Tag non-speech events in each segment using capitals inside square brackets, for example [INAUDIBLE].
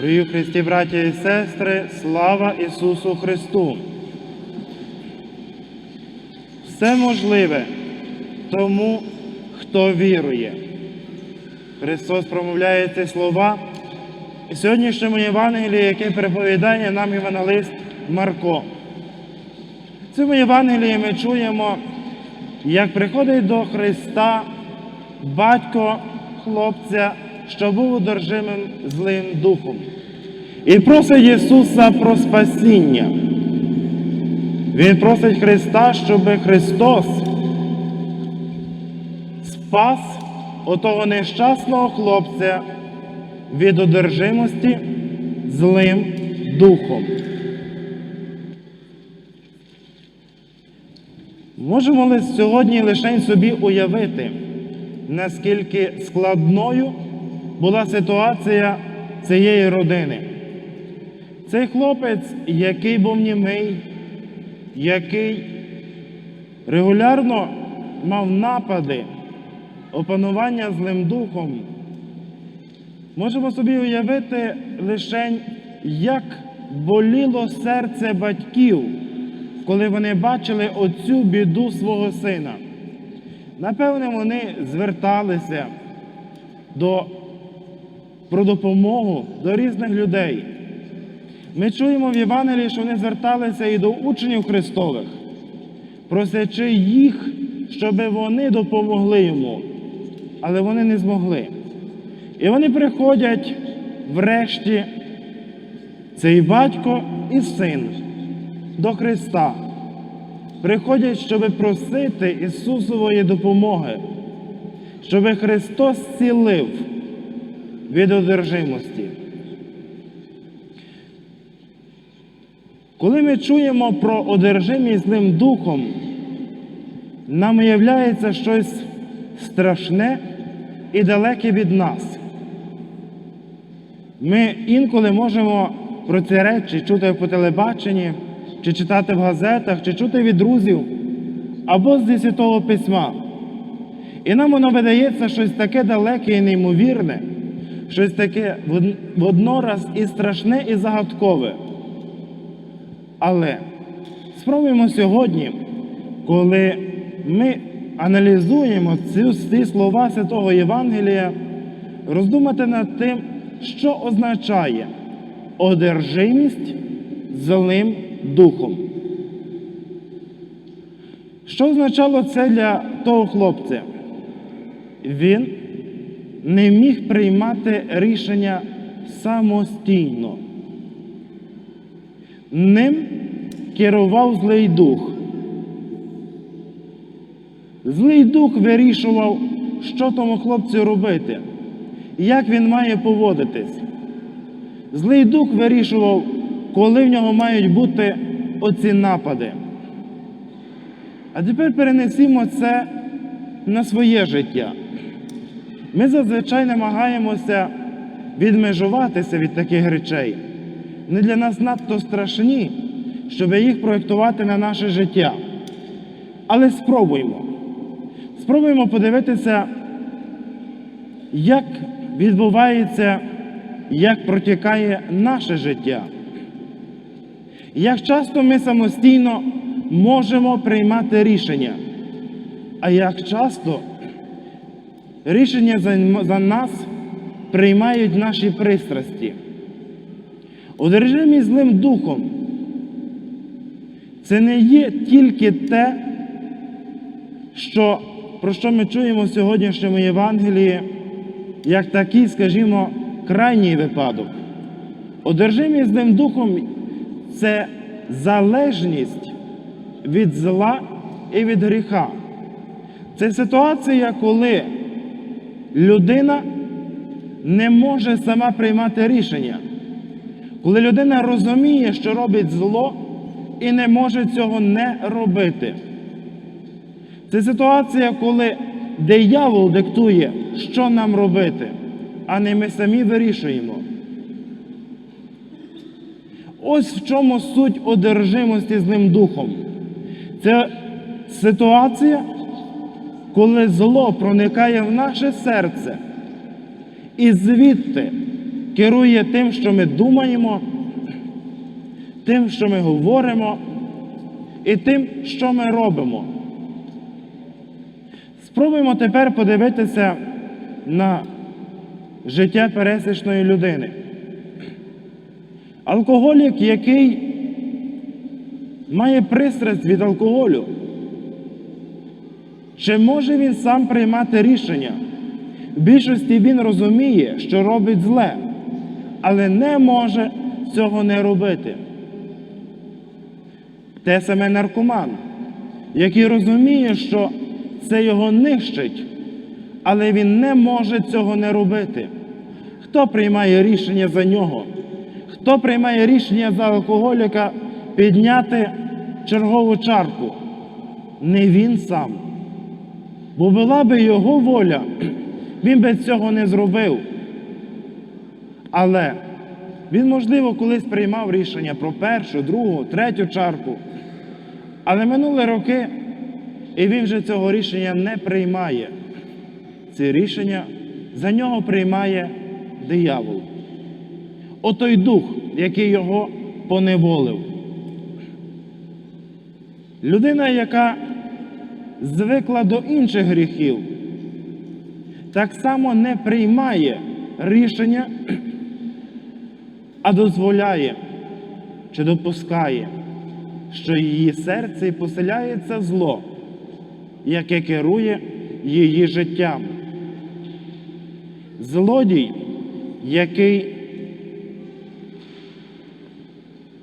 Дорогі Христі, браття і сестри, слава Ісусу Христу! Все можливе тому, хто вірує. Христос промовляє ці слова. І сьогоднішньому Євангелії, яке переповідає нам Євангелист Марко. В цьому Євангелії ми чуємо, як приходить до Христа батько хлопця, що був одержимим злим духом, і просить Ісуса про спасіння. Він просить Христа, щоб Христос спас отого нещасного хлопця від одержимості злим духом. Можемо ли сьогодні лише собі уявити, наскільки складною була ситуація цієї родини. Цей хлопець, який був німий, який регулярно мав напади, опанування злим духом, можемо собі уявити лише, як боліло серце батьків, коли вони бачили оцю біду свого сина. Напевне, вони зверталися до, про допомогу до різних людей. Ми чуємо в Євангелії, що вони зверталися і до учнів Христових, просячи їх, щоб вони допомогли йому, але вони не змогли. І вони приходять врешті, цей батько і син до Христа. Приходять, щоб просити Ісусової допомоги, щоб Христос зцілив від одержимості. Коли ми чуємо про одержимість злим духом, нам уявляється щось страшне і далеке від нас. Ми інколи можемо про ці речі чути по телебаченні, чи читати в газетах, чи чути від друзів, або з Святого Письма. І нам воно видається щось таке далеке і неймовірне, щось таке воднораз і страшне, і загадкове. Але спробуємо сьогодні, коли ми аналізуємо ці, ці слова Святого Євангелія, роздумати над тим, що означає одержимість злим духом. Що означало це для того хлопця? Він не міг приймати рішення самостійно. Ним керував злий дух. Злий дух вирішував, що тому хлопцю робити, як він має поводитись. Злий дух вирішував, коли в нього мають бути оці напади. А тепер перенесімо це на своє життя. Ми зазвичай намагаємося відмежуватися від таких речей. Вони для нас надто страшні, щоб їх проєктувати на наше життя. Але спробуймо. Спробуємо подивитися, як відбувається, як протікає наше життя. Як часто ми самостійно можемо приймати рішення, а як часто рішення за, нас приймають наші пристрасті. Одержимі злим духом. Це не є тільки те, що, про що ми чуємо в сьогоднішньому Євангелії, як такий, скажімо, крайній випадок. Одержимість злим духом це залежність від зла і від гріха. Це ситуація, коли людина не може сама приймати рішення. Коли людина розуміє, що робить зло і не може цього не робити. Це ситуація, коли диявол диктує, що нам робити, а не ми самі вирішуємо. Ось в чому суть одержимості злим духом. Це ситуація, коли зло проникає в наше серце і звідти керує тим, що ми думаємо, тим, що ми говоримо, і тим, що ми робимо. Спробуємо тепер подивитися на життя пересічної людини. Алкоголік, який має пристрасть від алкоголю, чи може він сам приймати рішення? В більшості він розуміє, що робить зле, але не може цього не робити. Те саме наркоман, який розуміє, що це його нищить, але він не може цього не робити. Хто приймає рішення за нього? Хто приймає рішення за алкоголіка підняти чергову чарку? Не він сам. Бо була би його воля, він би цього не зробив. Але він, можливо, колись приймав рішення про першу, другу, третю чарку. Але минули роки, і він вже цього рішення не приймає. Це рішення за нього приймає диявол. Отой дух, який його поневолив. Людина, яка звикла до інших гріхів, так само не приймає рішення, а дозволяє чи допускає, що її серці поселяється зло, яке керує її життям. Злодій, який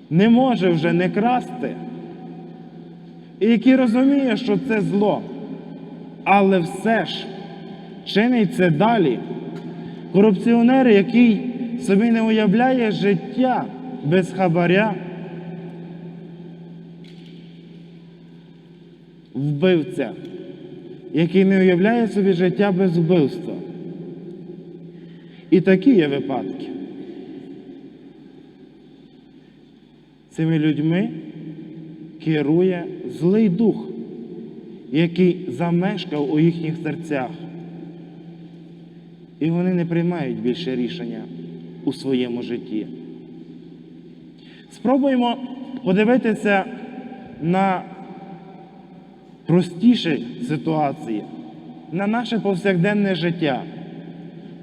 не може вже не красти, і який розуміє, що це зло, але все ж чинить це далі. Корупціонер, який собі не уявляє життя без хабаря, вбивця, який не уявляє собі життя без вбивства. І такі є випадки. Цими людьми керує злий дух, який замешкав у їхніх серцях. І вони не приймають більше рішення у своєму житті. Спробуємо подивитися на простіші ситуації, на наше повсякденне життя.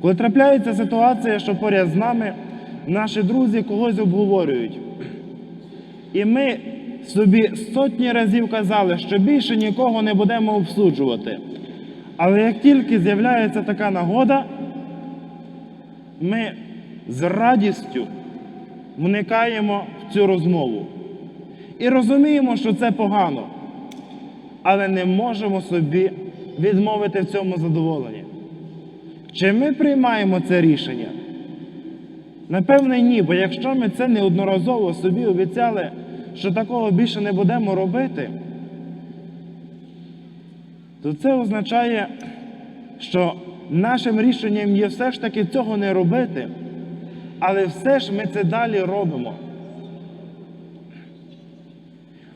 Коли трапляється ситуація, що поряд з нами наші друзі когось обговорюють. І ми собі сотні разів казали, що більше нікого не будемо обсуджувати. Але як тільки з'являється така нагода, ми з радістю вникаємо в цю розмову. І розуміємо, що це погано, але не можемо собі відмовити в цьому задоволенні. Чи ми приймаємо це рішення? Напевне, ні, бо якщо ми це неодноразово собі обіцяли, що такого більше не будемо робити, то це означає, що нашим рішенням є все ж таки цього не робити, але все ж ми це далі робимо.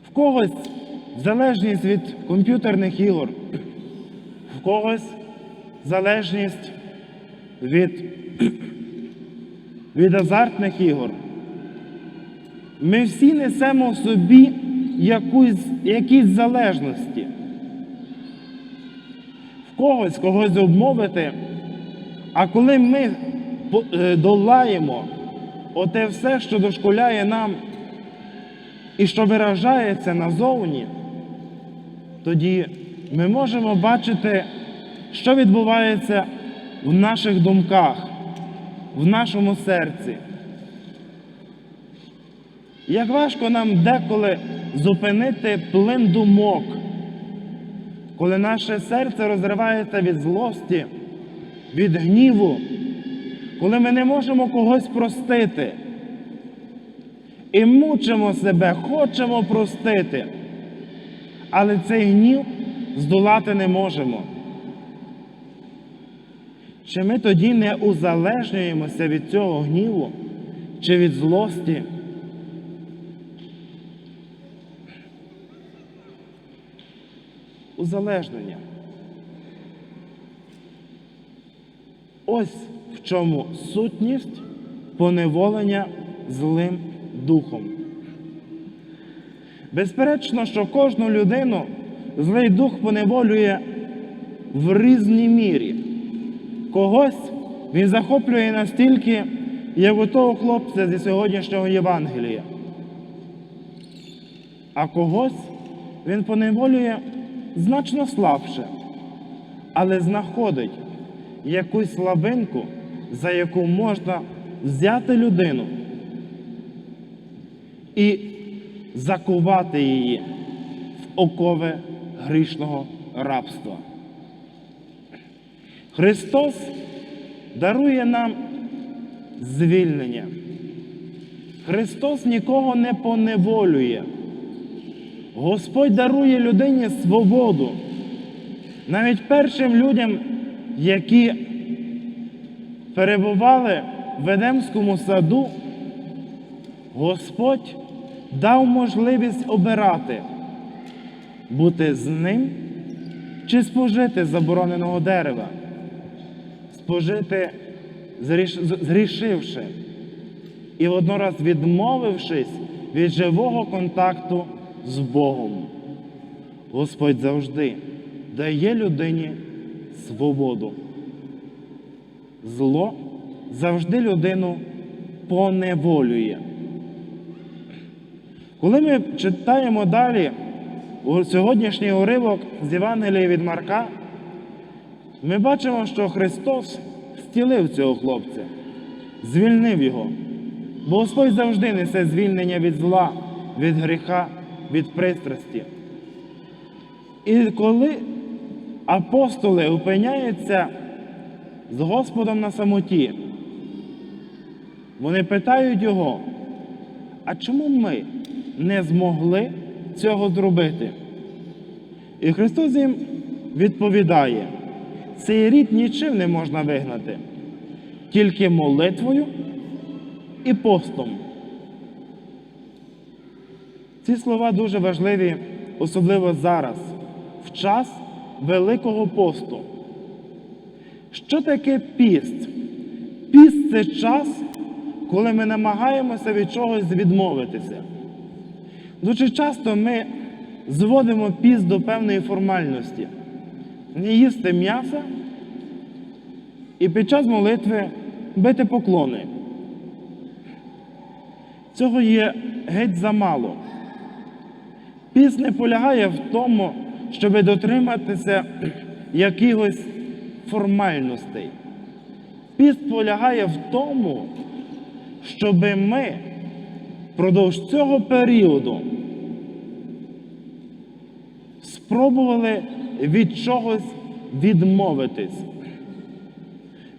В когось залежність від комп'ютерних ігор, в когось залежність від, [CLEARS THROAT] від азартних ігор. Ми всі несемо в собі якусь, якісь залежності. В когось когось обмовити, а коли ми е, долаємо оте все, що дошкуляє нам і що виражається назовні, тоді ми можемо бачити, що відбувається в наших думках, в нашому серці. Як важко нам деколи зупинити плин думок, коли наше серце розривається від злості, від гніву, коли ми не можемо когось простити і мучимо себе, хочемо простити, але цей гнів здолати не можемо. Чи ми тоді не узалежнюємося від цього гніву чи від злості? Узалежнення. Ось в чому сутність поневолення злим духом. Безперечно, що кожну людину злий дух поневолює в різній мірі. Когось він захоплює настільки, як у того хлопця зі сьогоднішнього Євангелія. А когось він поневолює значно слабше, але знаходить якусь слабинку, за яку можна взяти людину і закувати її в окови грішного рабства. Христос дарує нам звільнення. Христос нікого не поневолює. Господь дарує людині свободу. Навіть першим людям, які перебували в Едемському саду, Господь дав можливість обирати, бути з ним чи спожити забороненого дерева, спожити, зрішивши і воднораз відмовившись від живого контакту з Богом. Господь завжди дає людині свободу. Зло завжди людину поневолює. Коли ми читаємо далі сьогоднішній уривок з Євангелія від Марка, ми бачимо, що Христос зцілив цього хлопця, звільнив його. Бо Господь завжди несе звільнення від зла, від гріха, від пристрасті. І коли апостоли опиняються з Господом на самоті, вони питають його, а чому ми не змогли цього зробити? І Христос їм відповідає, цей рід нічим не можна вигнати, тільки молитвою і постом. Ці слова дуже важливі, особливо зараз, в час Великого посту. Що таке піст? Піст це час, коли ми намагаємося від чогось відмовитися. Дуже часто ми зводимо піст до певної формальності. Не їсти м'яса і під час молитви бити поклони. Цього є геть замало. Піст не полягає в тому, щоб дотриматися якихось формальностей. Піст полягає в тому, щоб ми впродовж цього періоду спробували від чогось відмовитись.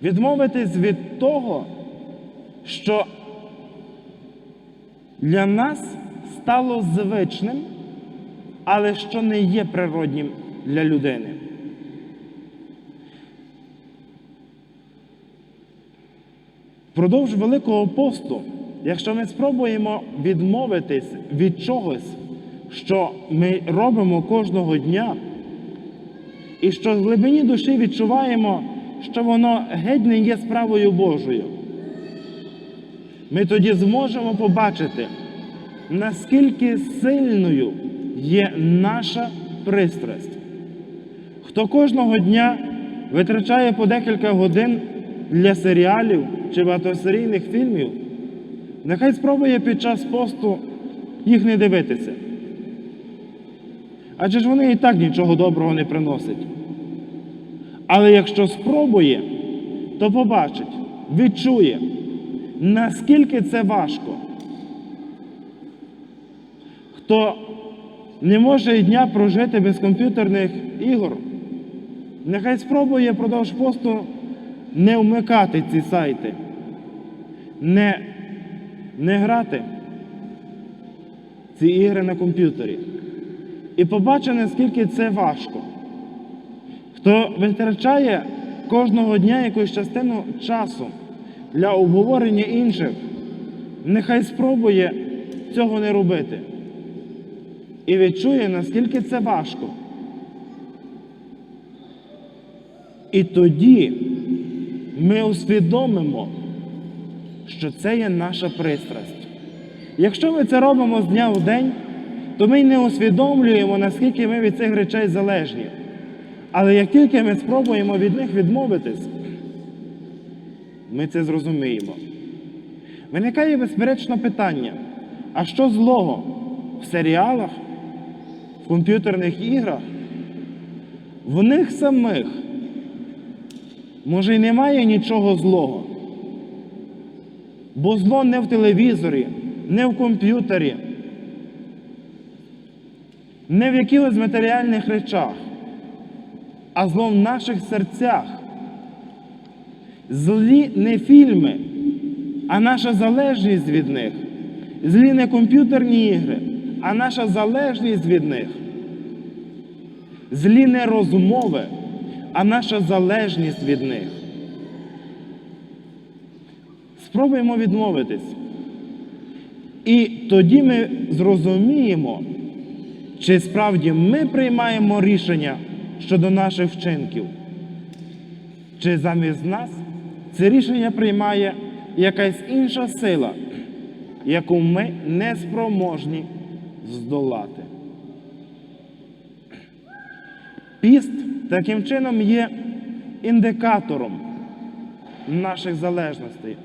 Відмовитись від того, що для нас стало звичним, але що не є природнім для людини. Впродовж Великого посту, якщо ми спробуємо відмовитись від чогось, що ми робимо кожного дня, і що в глибині душі відчуваємо, що воно геть не є справою Божою, ми тоді зможемо побачити, наскільки сильною є наша пристрасть. Хто кожного дня витрачає по декілька годин для серіалів чи багатосерійних фільмів, нехай спробує під час посту їх не дивитися. Адже ж вони і так нічого доброго не приносять. Але якщо спробує, то побачить, відчує, наскільки це важко. Хто не може і дня прожити без комп'ютерних ігор, нехай спробує продовж посту не вмикати ці сайти, не, не грати ці ігри на комп'ютері. І побачить, наскільки це важко. Хто витрачає кожного дня якусь частину часу для обговорення інших, нехай спробує цього не робити. І відчує, наскільки це важко. І тоді ми усвідомимо, що це є наша пристрасть. Якщо ми це робимо з дня в день, то ми не усвідомлюємо, наскільки ми від цих речей залежні. Але як тільки ми спробуємо від них відмовитись, ми це зрозуміємо. Виникає безперечно питання: а що злого в серіалах, комп'ютерних іграх? В них самих може й немає нічого злого. Бо зло не в телевізорі, не в комп'ютері, не в якихось матеріальних речах, а зло в наших серцях. Злі не фільми, а наша залежність від них. Злі не комп'ютерні ігри, а наша залежність від них. Злі не розмови, а наша залежність від них. Спробуємо відмовитись. І тоді ми зрозуміємо, чи справді ми приймаємо рішення щодо наших вчинків, чи замість нас це рішення приймає якась інша сила, яку ми не спроможні здолати. Піст таким чином є індикатором наших залежностей.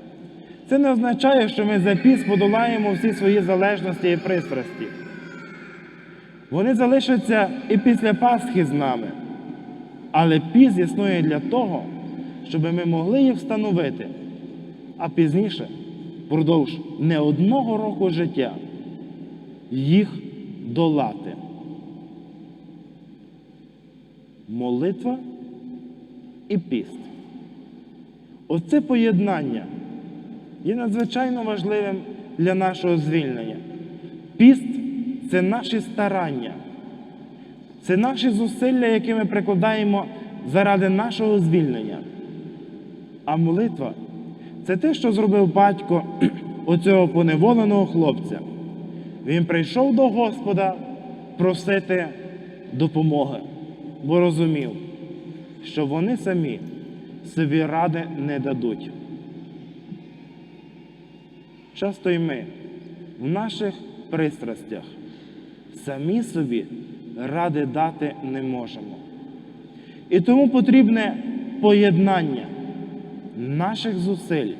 Це не означає, що ми за піст подолаємо всі свої залежності і пристрасті. Вони залишаться і після Пасхи з нами. Але піст існує для того, щоб ми могли їх встановити, а пізніше, впродовж не одного року життя, їх долати. Молитва і піст. Оце поєднання є надзвичайно важливим для нашого звільнення. Піст це наші старання, це наші зусилля, які ми прикладаємо заради нашого звільнення. А молитва це те, що зробив батько [CLEARS THROAT] оцього поневоленого хлопця. Він прийшов до Господа просити допомоги, бо розумів, що вони самі собі ради не дадуть. Часто й ми в наших пристрастях самі собі ради дати не можемо. І тому потрібне поєднання наших зусиль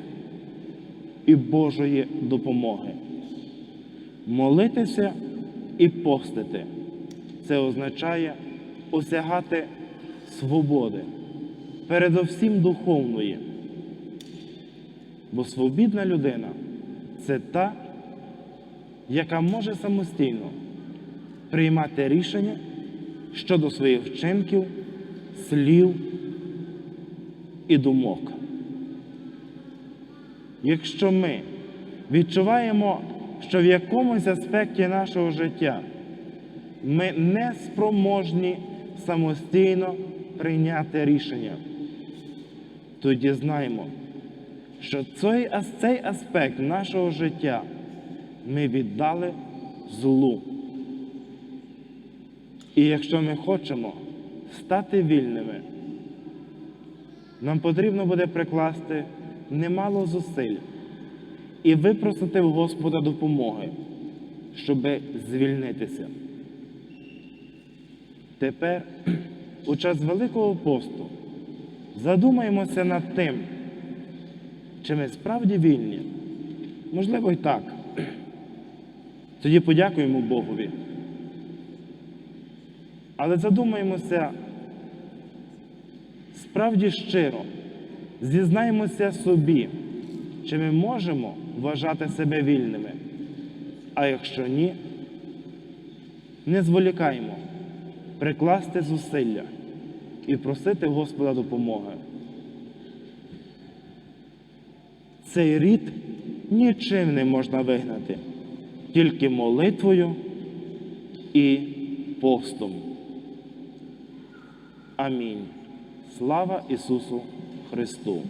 і Божої допомоги. Молитися і постити. Це означає осягати свободи, передовсім духовної. Бо свобідна людина це та, яка може самостійно приймати рішення щодо своїх вчинків, слів і думок. Якщо ми відчуваємо, що в якомусь аспекті нашого життя ми не спроможні самостійно прийняти рішення, тоді знаємо, що цей, цей аспект нашого життя ми віддали злу. І якщо ми хочемо стати вільними, нам потрібно буде прикласти немало зусиль і випросити в Господа допомоги, щоб звільнитися. Тепер, у час Великого посту, задумаємося над тим, чи ми справді вільні. Можливо, і так. Тоді подякуємо Богові. Але задумаємося справді щиро, зізнаємося собі, чи ми можемо вважати себе вільними. А якщо ні, не зволікаємо прикласти зусилля і просити Господа допомоги. Цей рід нічим не можна вигнати, тільки молитвою і постом. Амінь. Слава Ісусу Христу!